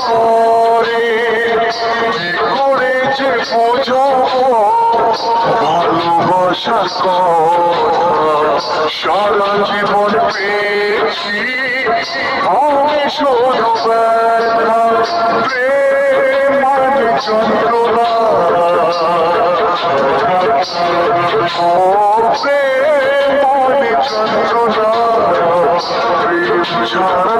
করে করেছে বোঝাবো ভালোবাসা সারা জীবন পেয়েছি আমি শুধু প্রেম ছাড়া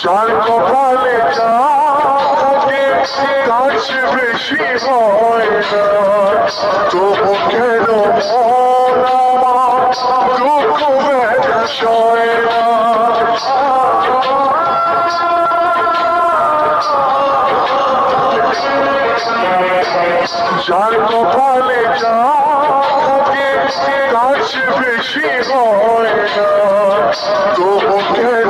যার কপালে কাজ বেশি হয় না মন আমার দুঃখ ব্যথা সয় না যার কপালে কাজ বেশি হয় না তবু কেন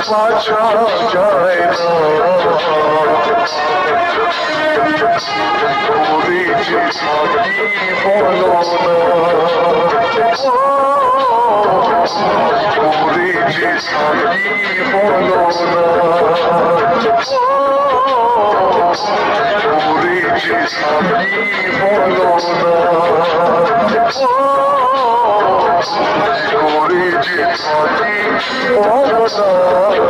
প্রেম যার পাছা যায় না করে যে সাথী বলো না Oh,